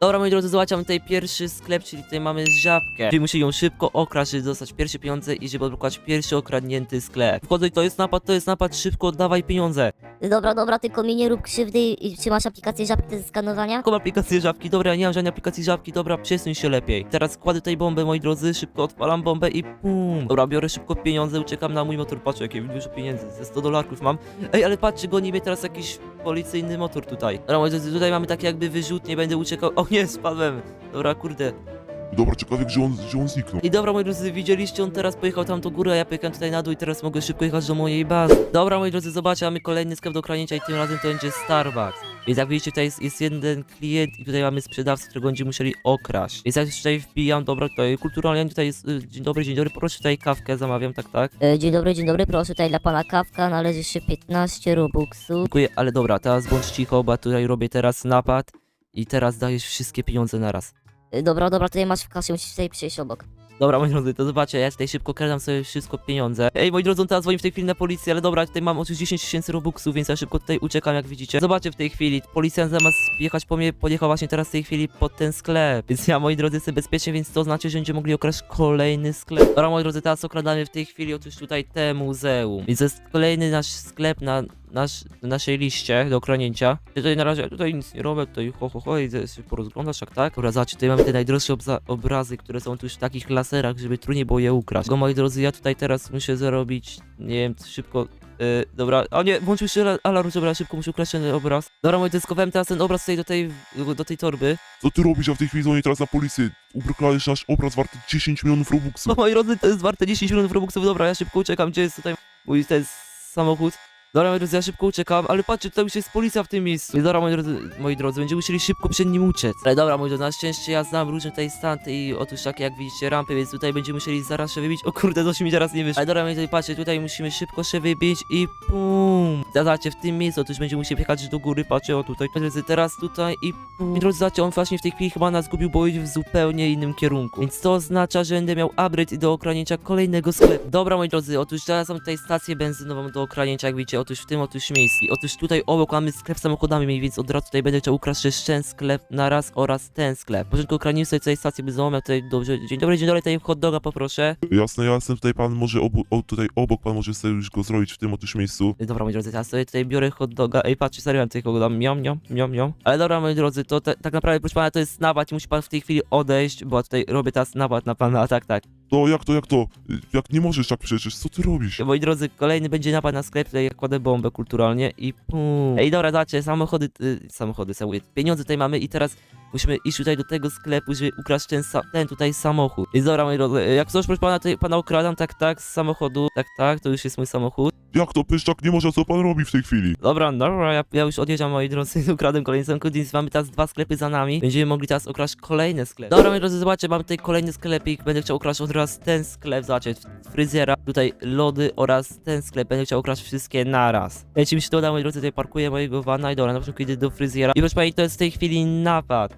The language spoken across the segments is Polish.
Dobra, moi drodzy, zobaczcie, mamy tutaj pierwszy sklep, czyli tutaj mamy żabkę. Czyli musi ją szybko okraść, żeby dostać pierwsze pieniądze i żeby odblokować pierwszy okradnięty sklep. Wchodzę, to jest napad, to jest napad, szybko oddawaj pieniądze. Dobra, dobra, tylko mi nie rób krzywdy i czy masz aplikację żabki do skanowania? Jaką aplikację żabki? Dobra, ja nie mam żadnej aplikacji żabki, dobra, przesuń się lepiej. Teraz kładę tutaj bombę, moi drodzy, szybko odpalam bombę i pum. Dobra, biorę szybko pieniądze, uciekam na mój motor, patrzę jakie dużo pieniędzy, ze 100 dolarków mam. Ej, ale patrzcie, goni mnie teraz jakiś policyjny motor tutaj. Dobra, moi drodzy, tutaj mamy takie jakby wyrzut, nie będę uciekał. O nie, spadłem. Dobra, kurde. Dobra, ciekawe gdzie on, gdzie on zniknął. I dobra, moi drodzy, widzieliście, on teraz pojechał tam do góry, a ja pojechałem tutaj na dół i teraz mogę szybko jechać do mojej bazy. Dobra, moi drodzy, zobaczcie, mamy kolejny sklep do kranięcia i tym razem to będzie Starbucks. Więc jak widzicie, tutaj jest, jest jeden klient i tutaj mamy sprzedawcę, którego będziemy musieli okraść. Więc ja już tutaj wbijam, dobra, tutaj kulturalnie, tutaj jest, y, dzień dobry, dzień dobry, proszę tutaj kawkę zamawiam, tak, tak. E, dzień dobry, dzień dobry, proszę, tutaj dla pana kawka należy się 15 robuxów. Dziękuję, ale dobra, teraz bądź cicho, bo ja tutaj robię teraz napad i teraz dajesz wszystkie pieniądze naraz. E, dobra, dobra, tutaj masz w kasie, musisz tutaj przyjść obok. Dobra, moi drodzy, to zobaczcie, ja tutaj szybko kradam sobie wszystko pieniądze. Ej, moi drodzy, on teraz dzwoni w tej chwili na policję, ale dobra, tutaj mam oczywiście 10 tysięcy robuxów, więc ja szybko tutaj uciekam, jak widzicie. Zobaczcie w tej chwili, policjant zamiast jechać po mnie, podjechał właśnie teraz w tej chwili pod ten sklep. Więc ja, moi drodzy, jestem bezpiecznie, więc to znaczy, że będziemy mogli okraść kolejny sklep. Dobra, moi drodzy, teraz okradamy w tej chwili otóż tutaj te muzeum. Więc to jest kolejny nasz sklep na nasz, naszej liście do kranięcia. Tutaj na razie, tutaj nic nie robię, tutaj ho ho ho, idę się porozglądasz, jak tak? Dobra, zobaczcie, tutaj mamy te najdroższe obrazy, które są tu już w takich laserach, żeby trudniej było je ukraść. Go, moi drodzy, ja tutaj teraz muszę zarobić, nie wiem, szybko... Yy, dobra, o nie, włączył się ala- alarm, dobra, szybko muszę ukraść ten obraz. Dobra, moi drodzy, skowałem teraz ten obraz tutaj do tej, do tej torby. Co ty robisz? Ja w tej chwili dzwonię teraz na policję. Ubrokałeś nasz obraz warty 10 milionów No, robuxów. moi drodzy, to jest warte 10 milionów robuxów, dobra, ja szybko uciekam, gdzie jest tutaj mój ten samochód? Dobra, moi drodzy, ja szybko uciekam, ale patrzcie, tutaj już jest policja w tym miejscu. Więc dobra, moi drodzy, moi drodzy, będziemy musieli szybko przed nim uciec. Ale dobra, moi drodzy, na szczęście ja znam różne tutaj stanty i otóż takie jak widzicie rampy, więc tutaj będziemy musieli zaraz się wybić. O kurde, coś mi teraz nie wyszło. Ale dobra, moi drodzy, patrzcie, tutaj musimy szybko się wybić i pum. Zobaczcie, w tym miejscu otóż będziemy musieli jechać do góry, patrzcie, o tutaj. Moi drodzy, teraz tutaj i pum. Moi drodzy, zobaczcie, on właśnie w tej chwili chyba nas zgubił, bo idzie w zupełnie innym kierunku. Więc to oznacza, że będę miał upgrade do okranięcia kolejnego sklepu. Dobra, moi drodzy, otóż teraz mam tutaj stację benzynową do okranięcia, jak widzicie, otóż w tym otóż miejscu. Otóż tutaj obok mamy sklep z samochodami, więc od razu tutaj będę chciał ukraść jeszcze ten sklep na raz oraz ten sklep. W porządku, okradnijmy sobie tutaj stację ja tutaj dobrze, dzień dobry, dzień dobry, tutaj hot doga poproszę. Jasne, jasne, tutaj pan może obu, o, tutaj obok pan może sobie już go zrobić w tym otóż miejscu. Dobra, moi drodzy, teraz sobie tutaj biorę hot doga. Ej, patrzcie, serio, tutaj kogo dam. Miam, miam, miam, miam. Ale dobra, moi drodzy, to te, tak naprawdę, proszę pana, to jest napad i musi pan w tej chwili odejść, bo ja tutaj robię teraz napad na pana, tak, tak. To jak to, jak to? Jak nie możesz tak przecież, co ty robisz? Moi drodzy, kolejny będzie napad na sklep, tutaj ja kładę bombę kulturalnie i pum. Ej, dobra, dacie, samochody, y, samochody, samochody, pieniądze tutaj mamy i teraz musimy iść tutaj do tego sklepu, żeby ukraść ten, sa- ten tutaj samochód. Więc dobra, moi drodzy, jak coś, proszę pana, tutaj pana okradam, tak, tak, z samochodu, tak, tak, to już jest mój samochód. Jak to pyszczak nie może, co pan robi w tej chwili? Dobra, dobra, ja, ja już odjeżdżam, moi drodzy, ukradłem kolejny samochód, więc mamy teraz dwa sklepy za nami. Będziemy mogli teraz okraść kolejne sklepy. Dobra, moi drodzy, zobaczcie, mam tutaj kolejny sklepik, będę chciał okraść od razu ten sklep, zobaczcie, fryzjera, tutaj lody oraz ten sklep, będę chciał okraść wszystkie naraz. Jeśli mi się to uda, moi drodzy, tutaj parkuję mojego vana i dobra, na początku idę do fryzjera. I proszę pani, to jest w tej chwili napad.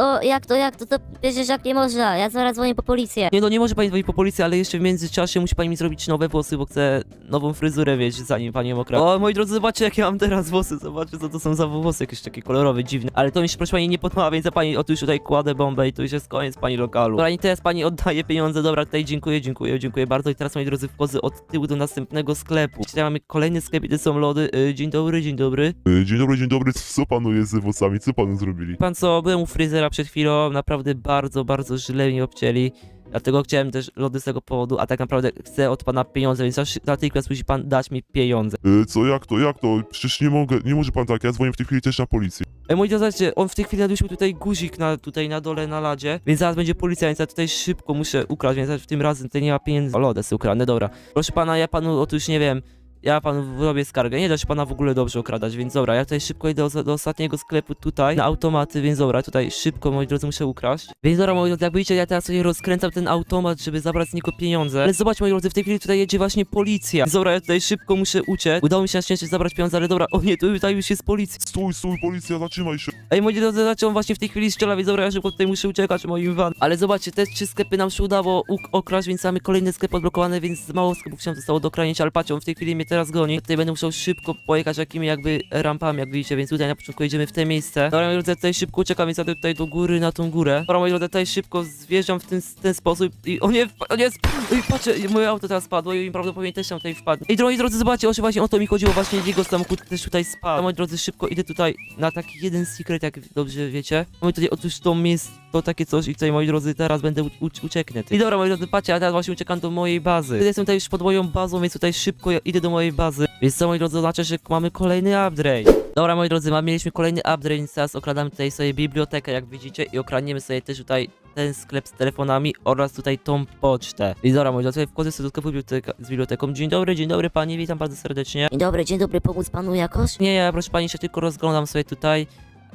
O, jak to, jak to, to przecież jak nie można, ja zaraz dzwonię po policję. Nie no, nie może pani dzwonić po policję, ale jeszcze w międzyczasie musi pani mi zrobić nowe włosy, bo chcę nową fryzurę, wiesz, zanim pani ją okradł. O, moi drodzy, zobaczcie, jakie mam teraz włosy, zobaczcie, co to są za włosy, jakieś takie kolorowe, dziwne. Ale to mi się, proszę pani, nie podoba, więc ja pani, o tu już tutaj kładę bombę i tu już jest koniec pani lokalu. Dobra, i teraz pani oddaje pieniądze, dobra, tutaj dziękuję, dziękuję, dziękuję bardzo. I teraz, moi drodzy, wchodzę od tyłu do następnego sklepu. Tutaj mamy kolejny sklep i to są lody. Y, dzień dobry, dzień dobry. Y, Dzień dobry, dzień dobry, co panu jest ze włosami? Co panu zrobili? Pan co, byłem u przed chwilą, naprawdę bardzo, bardzo źle mi obcięli. Dlatego chciałem też lody z tego powodu, a tak naprawdę chcę od pana pieniądze, więc natychmiast musi pan dać mi pieniądze. Y, Co, jak to, jak to? Przecież nie mogę, nie może pan tak, ja dzwonię w tej chwili też na policję. Ej, moi drodzy, on w tej chwili nadusił tutaj guzik na, tutaj na dole na ladzie, więc zaraz będzie policja, więc ja tutaj szybko muszę ukraść, więc w tym razem tutaj nie ma pieniędzy. O, lody sobie ukradnę, dobra. Proszę pana, ja panu, otóż nie wiem, ja panu robię skargę, nie da się pana w ogóle dobrze okradać, więc dobra, ja tutaj szybko idę do, do ostatniego sklepu tutaj, na automaty, więc dobra, tutaj szybko, moi drodzy, muszę ukraść. Więc dobra, moi drodzy, jak widzicie, ja teraz sobie rozkręcam ten automat, żeby zabrać z niego pieniądze. Ale zobacz, moi drodzy, w tej chwili tutaj jedzie właśnie policja. Więc dobra, ja tutaj szybko muszę uciec. Udało mi się na szczęście zabrać pieniądze, ale dobra, o nie, tu tutaj już jest policja. Stój, stój, policja, zatrzymaj się. Ej, moi drodzy, on właśnie w tej chwili strzela, więc dobra, ja szybko tutaj muszę uciekać moim van. Ale zobaczcie, te trzy sklepy nam się udało uk- okraść, więc mamy kolejne sklepy odblokowane, więc mało sklepów się zostało do kranięcia, ale patrzcie, on w tej chwili mnie teraz goni. Tutaj będę musiał szybko pojechać jakimi jakby rampami, jak widzicie, więc tutaj na początku jedziemy w te miejsce. Dobra, moi drodzy, tutaj szybko uciekam, więc jadę tutaj do góry, na tą górę. Dobra, moi drodzy, tutaj szybko zjeżdżam w ten, ten sposób i o nie, o nie, Oj, patrzcie, moje auto teraz spadło i prawdopodobnie też tam tutaj wpadnie. Ej, moi drodzy, zobaczcie, o, właśnie o to mi chodziło, właśnie jego samochód też tutaj spadł. Moi drodzy, szybko idę tutaj na taki jeden secret, jak dobrze wiecie. Mamy tutaj otóż to miejsce, to takie coś i tutaj, moi drodzy, teraz będę ucieknę. I dobra, moi drodzy, patrzcie, a teraz właśnie uciekam do mojej bazy. Tutaj jestem tutaj już pod moją bazą, więc tutaj szybko idę do mojej bazy. Więc co, moi drodzy, oznacza, że mamy kolejny upgrade. Dobra, moi drodzy, mam, mieliśmy kolejny upgrade, więc teraz okradamy tutaj sobie bibliotekę, jak widzicie, i okradniemy sobie też tutaj ten sklep z telefonami oraz tutaj tą pocztę. I dobra, moi drodzy, tutaj wchodzę sobie do biblioteka, z biblioteką. Dzień dobry, dzień dobry pani, witam bardzo serdecznie. Dzień dobry, dzień dobry, pomóc panu jakoś? Nie, ja proszę pani się tylko rozglądam sobie tutaj.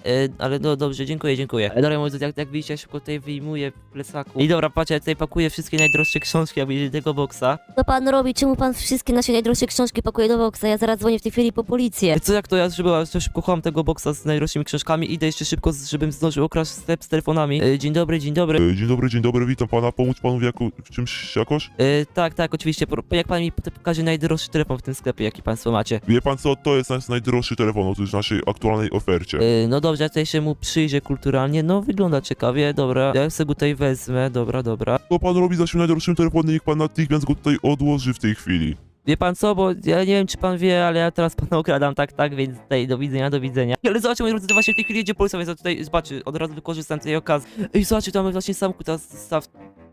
E, ale no dobrze, dziękuję, dziękuję. E, dobra, moi drodzy, jak, jak widzicie, ja szybko tutaj wyjmuję w plecaku. I dobra, patrzcie, ja tutaj pakuję wszystkie najdroższe książki, jak widzicie, tego boksa. Co pan robi? Czemu pan wszystkie nasze najdroższe książki pakuje do boksa? Ja zaraz dzwonię w tej chwili po policję. E, Co jak to ja żeby, ja szybko chowam tego boksa z najdroższymi książkami, idę jeszcze szybko, z- żebym zdążył okraść sklep z telefonami. E, dzień dobry, dzień dobry. E, Dzień dobry, dzień dobry, witam pana. Pomóc panu w, jako, w czymś jakoś? E, tak, tak, oczywiście. Jak pan mi potem pokaże najdroższy telefon w tym sklepie, jaki państwo macie. Wie pan co, to jest nasz najdroższy telefon, otóż w naszej aktualnej ofercie. E, no dobrze, ja tutaj się mu przyjrzę kulturalnie. No, wygląda ciekawie, dobra. Ja sobie go tutaj wezmę, dobra, dobra. Co pan robi z naszym najdroższym telefonem, niech pan natychmiast go tutaj odłoży w tej chwili. Wie pan co, bo ja nie wiem czy pan wie, ale ja teraz pana okradam, tak, tak, więc tutaj do widzenia, do widzenia. Ale zobaczcie, moi drodzy, to właśnie w tej chwili jedzie policja, więc ja tutaj, zobaczcie, od razu wykorzystam tej okazji. Ej, zobaczcie, tam właśnie samochód teraz dostaw,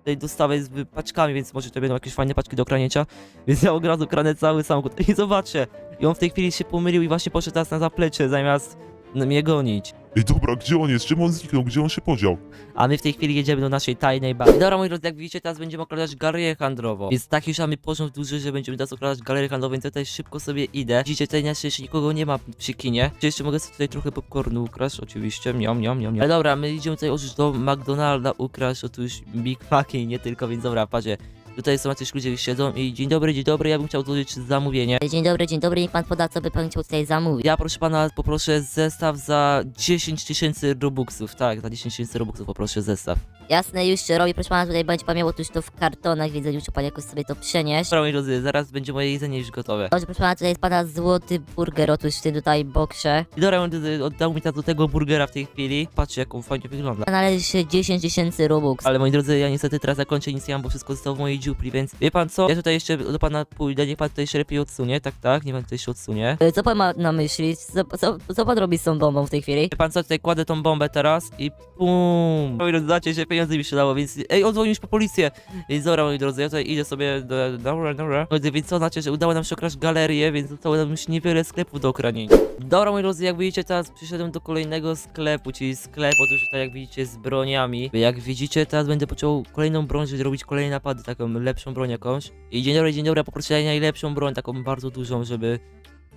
tej dostawy z paczkami, więc może to będą jakieś fajne paczki do kranięcia. Więc ja od razu kranę cały samochód. I zobaczcie, i on w tej chwili się pomylił i właśnie poszedł teraz na zaplecze, zamiast mnie gonić. Ej, dobra, gdzie on jest? Czym on zniknął? Gdzie on się podział? A my w tej chwili jedziemy do naszej tajnej bazy. Dobra, moi drodzy, jak widzicie, teraz będziemy okradać galerię handlową. Jest taki już mamy poziom duży, że będziemy teraz okradać galerię handlową, więc tutaj szybko sobie idę. Widzicie, tutaj jeszcze jeszcze nikogo nie ma przy kinie. Czy jeszcze mogę sobie tutaj trochę popcornu ukraść? Oczywiście, miam, miam, miam, miam. Ale dobra, my idziemy tutaj otóż do McDonalda ukraść, otóż Big Maci i nie tylko, więc dobra, patrzcie. Tutaj są jacyś ludzie, już siedzą i dzień dobry, dzień dobry, ja bym chciał złożyć zamówienie. Dzień dobry, dzień dobry, niech pan poda, co by pan chciał tutaj zamówić. Ja proszę pana poproszę zestaw za 10 tysięcy robuxów, tak, za 10 tysięcy robuxów poproszę zestaw. Jasne, już się robi, proszę pana, tutaj będzie pan miał otóż to w kartonach, widzę, już pan jakoś sobie to przenieść. Dobra, moi drodzy, zaraz będzie moje jedzenie już gotowe. Dobrze, proszę pana, tutaj jest pana złoty burger, otóż w tym tutaj boksie. I dobra, moi drodzy, oddał mi do tego burgera w tej chwili. Patrzcie, jak on fajnie wygląda. Należy się 10 tysięcy robux. Ale moi drodzy, ja niestety teraz zakończę nic nie mam, bo wszystko zostało w mojej dziupli, więc wie pan co? Ja tutaj jeszcze do pana pójdę, niech pan tutaj się lepiej odsunie, tak, tak, niech pan tutaj się odsunie. E, Co pan ma na myśli? Co, co, co pan robi z tą bombą w tej chwili? Wie pan co, tutaj kładę tą bombę teraz i pum. Moi drodzy, zobaczcie, że pieniądze mi się dało, więc ej, odzwonił już po policję. Więc dobra, moi drodzy, ja tutaj idę sobie do... Dobra, dobra. Więc co znaczy, że udało nam się okraść galerię, więc zostało nam już niewiele sklepów do okranienia. Dobra, moi drodzy, jak widzicie, teraz przyszedłem do kolejnego sklepu, czyli sklep, otóż tutaj jak widzicie z broniami. Jak widzicie, teraz będę począł kolejną broń, żeby robić kolejne napady, taką lepszą broń jakąś. I dzień dobry, dzień dobry, poproszę najlepszą broń, taką bardzo dużą, żeby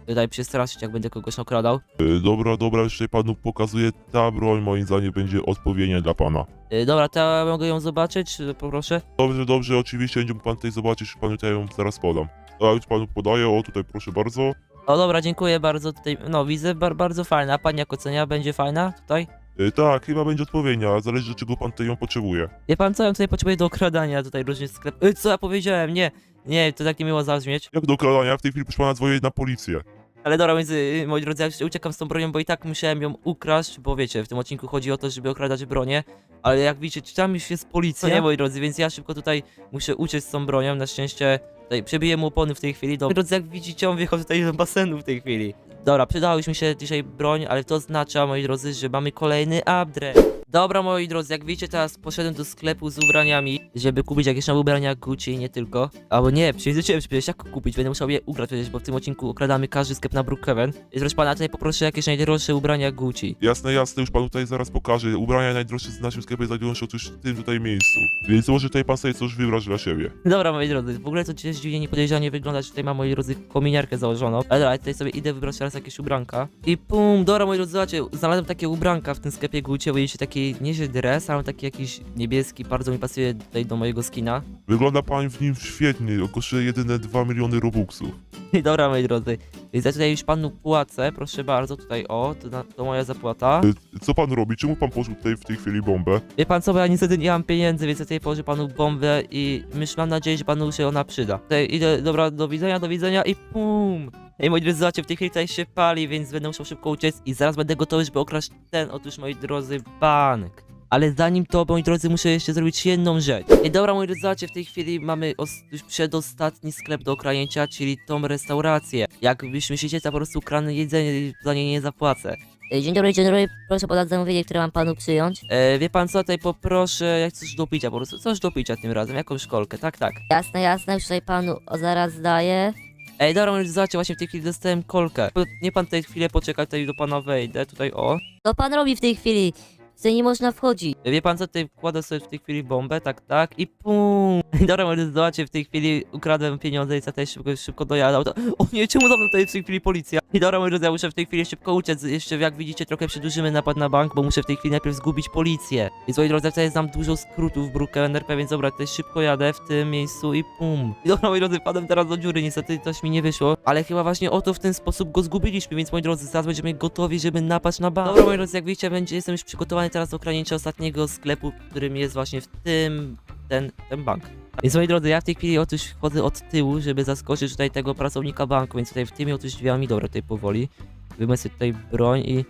tutaj przestraszyć, jak będę kogoś okradał. E, dobra, dobra, tutaj panu pokazuję. Ta broń moim zdaniem będzie odpowiednia dla pana. Y, Dobra, to ja mogę ją zobaczyć, y, poproszę. Dobrze, dobrze, oczywiście będzie mógł pan tutaj zobaczyć, już panu tutaj ją zaraz podam. A już panu podaję, o tutaj proszę bardzo. O dobra, dziękuję bardzo tutaj. No widzę, bar bardzo fajna. A pani jak ocenia? Będzie fajna tutaj? E, tak, chyba będzie odpowiednia, zależy do czego pan tutaj ją potrzebuje. Wie pan co, ja tutaj potrzebuję do okradania tutaj różnych sklepów. Co ja powiedziałem? Nie, nie, to tak nie miło zabrzmieć. Jak do okradania, w tej chwili proszę pana dzwonię na policję. Ale dobra, więc y, moi drodzy, ja już uciekam z tą bronią, bo i tak musiałem ją ukraść, bo wiecie, w tym odcinku chodzi o to, żeby okradać bronię, ale jak widzicie, tam już jest policja, nie moi drodzy, więc ja szybko tutaj muszę uciec z tą bronią, na szczęście tutaj przebiję mu opony w tej chwili, dobra. Moi drodzy, jak widzicie, on wjechał tutaj do basenu w tej chwili. Dobra, przydałyśmy mi się dzisiaj broń, ale to oznacza, moi drodzy, że mamy kolejny upgrade. Dobra, moi drodzy, jak widzicie, teraz poszedłem do sklepu z ubraniami, żeby kupić jakieś nowe ubrania Gucci i nie tylko. Albo nie, przyjdziecie przecież jak kupić, będę musiał je ugrać przecież, bo w tym odcinku okradamy każdy sklep na Brookhaven. Więc proszę pana, tutaj poproszę jakieś najdroższe ubrania Gucci. Jasne, jasne, już panu tutaj zaraz pokażę. Ubrania najdroższe w naszym sklepie znajdują się otóż w tym tutaj miejscu. Więc może tutaj pan sobie coś wybrać dla siebie. Dobra, moi drodzy, w ogóle to gdzieś dziwnie niepodejrzanie wygląda, że tutaj mam, moi drodzy, kominiarkę założoną. Ale dobra, tutaj sobie idę wybrać teraz jakieś ubranka. I pum, dobra, moi drodzy, zobaczcie, znalazłem takie ubranka w tym sklepie Gucci, bo widzicie, takie taki nieźle dres, ale taki jakiś niebieski, bardzo mi pasuje tutaj do mojego skina. Wygląda pan w nim świetnie, kosztuje jedyne 2 miliony robuxów. I dobra, moi drodzy, ja tutaj już panu płacę, proszę bardzo, tutaj o, to, na, to moja zapłata. Co pan robi? Czemu pan położył tutaj w tej chwili bombę? Wie pan co, bo ja niestety nie mam pieniędzy, więc ja tutaj położę panu bombę i myślę, mam nadzieję, że panu się ona przyda. Tutaj idę, dobra, do widzenia, do widzenia i pum! Ej, moi drodzy, zobaczcie, w tej chwili tutaj się pali, więc będę musiał szybko uciec i zaraz będę gotowy, żeby okraść ten, otóż, moi drodzy, bank. Ale zanim to, moi drodzy, muszę jeszcze zrobić jedną rzecz. Ej, dobra, moi drodzy, zobaczcie, w tej chwili mamy już przedostatni sklep do okrajęcia, czyli tą restaurację. Jak wy myślicie, to po prostu kranę jedzenie i za nie nie zapłacę. E, Dzień dobry, dzień dobry, proszę podać zamówienie, które mam panu przyjąć. E, wie pan co, tutaj poproszę, jak coś do picia, po prostu coś do picia tym razem, jakąś szkolkę, tak, tak. Jasne, jasne, już tutaj panu o, zaraz daję. Ej, dobra, moi drodzy, zobaczcie, właśnie w tej chwili dostałem kolkę. Nie pan tutaj chwilę poczeka, tutaj do pana wejdę, tutaj o. Co pan robi w tej chwili? Tutaj nie można wchodzić. Wie pan co, tutaj wkładę sobie w tej chwili bombę, tak, tak, i pum. Dobra, moi drodzy, zobaczcie, w tej chwili ukradłem pieniądze i za tutaj szybko, szybko dojadał. To... O nie, czemu za mną tutaj w tej chwili policja? I dobra, moi drodzy, ja muszę w tej chwili szybko uciec. Jeszcze, jak widzicie, trochę przedłużymy napad na bank, bo muszę w tej chwili najpierw zgubić policję. Więc moi drodzy, tutaj znam dużo skrótów w Brookhaven NRP, więc dobra, tutaj szybko jadę w tym miejscu i pum. I dobra, moi drodzy, padłem teraz do dziury, niestety coś mi nie wyszło, ale chyba właśnie oto w ten sposób go zgubiliśmy, więc moi drodzy, zaraz będziemy gotowi, żeby napaść na bank. Dobra, moi drodzy, jak widzicie, będzie, jestem już przygotowany teraz do okranięcia ostatniego sklepu, którym jest właśnie w tym, ten, ten bank. Więc moi drodzy, ja w tej chwili otóż wchodzę od tyłu, żeby zaskoczyć tutaj tego pracownika banku, więc tutaj w tymi otóż drzwiami, dobra, tutaj powoli, wyjmę sobie tutaj broń i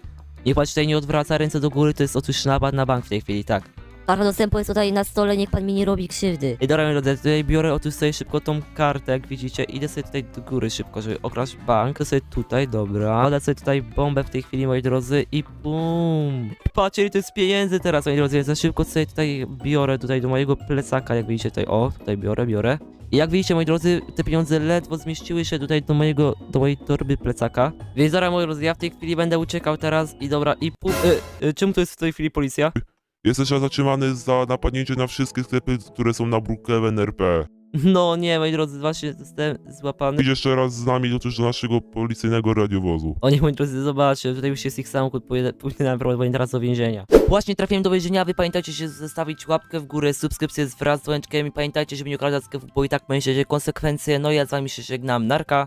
niech pan tutaj nie odwraca ręce do góry, to jest otóż napad na bank w tej chwili, tak. Karta dostępu jest tutaj na stole, niech pan mi nie robi krzywdy. I dobra, drodzy, tutaj biorę otóż sobie szybko tą kartę, jak widzicie, idę sobie tutaj do góry szybko, żeby okraść bank, to sobie tutaj, dobra, kładę sobie tutaj bombę w tej chwili, moi drodzy, i pum. Patrzcie, ile to jest pieniędzy teraz, moi drodzy, więc za szybko sobie tutaj biorę tutaj do mojego plecaka, jak widzicie tutaj, o, tutaj biorę, biorę. I jak widzicie, moi drodzy, te pieniądze ledwo zmieściły się tutaj do mojego, do mojej torby plecaka. Więc dobra, moi drodzy, ja w tej chwili będę uciekał teraz i dobra, i pum. E, e, to jest w tej chwili policja? Jesteś zatrzymany za napadnięcie na wszystkie sklepy, które są na Brookhaven RP. No nie, moi drodzy, właśnie zostałem złapany. Idź jeszcze raz z nami otóż do naszego policyjnego radiowozu. O nie, moi drodzy, zobaczcie, tutaj już jest ich samochód, pójdę, pójdę naprawdę teraz do więzienia. Właśnie trafiłem do więzienia, wy pamiętajcie się zostawić łapkę w górę, subskrypcję wraz z dzwoneczkiem i pamiętajcie, żeby nie okradać sklepów, bo i tak będzie konsekwencje. No i ja z wami się żegnam, narka.